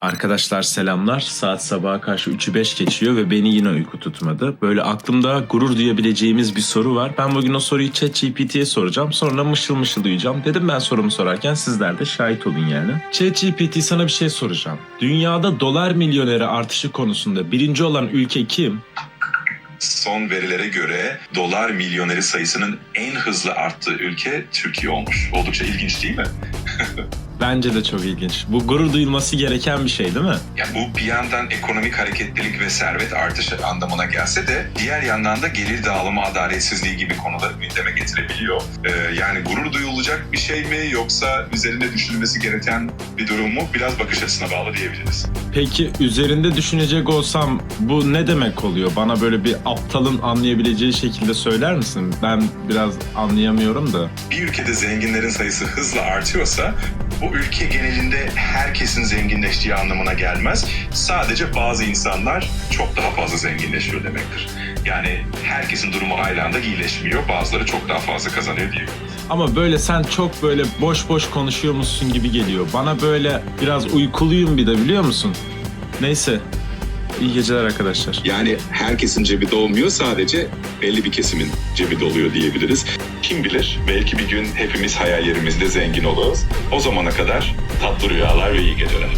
Arkadaşlar selamlar. Saat sabaha karşı 3'ü 5 geçiyor ve beni yine uyku tutmadı. Böyle aklımda gurur duyabileceğimiz bir soru var. Ben bugün o soruyu ChatGPT'ye soracağım. Sonra mışıl mışıl uyuyacağım. Dedim ben sorumu sorarken sizler de şahit olun yani. ChatGPT sana bir şey soracağım. Dünyada dolar milyoneri artışı konusunda birinci olan ülke kim? Son verilere göre dolar milyoneri sayısının en hızlı arttığı ülke Türkiye olmuş. Oldukça ilginç değil mi? Bence de çok ilginç. Bu gurur duyulması gereken bir şey değil mi? Yani bu bir yandan ekonomik hareketlilik ve servet artışı anlamına gelse de diğer yandan da gelir dağılımı adaletsizliği gibi konuları gündeme getirebiliyor. Ee, yani gurur duyulacak bir şey mi yoksa üzerinde düşünülmesi gereken bir durum mu? Biraz bakış açısına bağlı diyebiliriz. Peki üzerinde düşünecek olsam bu ne demek oluyor? Bana böyle bir aptalın anlayabileceği şekilde söyler misin? Ben biraz anlayamıyorum da. Bir ülkede zenginlerin sayısı hızla artıyorsa bu ülke genelinde herkesin zenginleştiği anlamına gelmez. Sadece bazı insanlar çok daha fazla zenginleşiyor demektir. Yani herkesin durumu aynı anda iyileşmiyor. Bazıları çok daha fazla kazanıyor diye. Ama böyle sen çok böyle boş boş konuşuyormuşsun gibi geliyor. Bana böyle biraz uykuluyum bir de biliyor musun? Neyse. İyi geceler arkadaşlar. Yani herkesin cebi dolmuyor sadece belli bir kesimin cebi doluyor diyebiliriz. Kim bilir belki bir gün hepimiz hayallerimizde zengin oluruz. O zamana kadar tatlı rüyalar ve iyi geceler.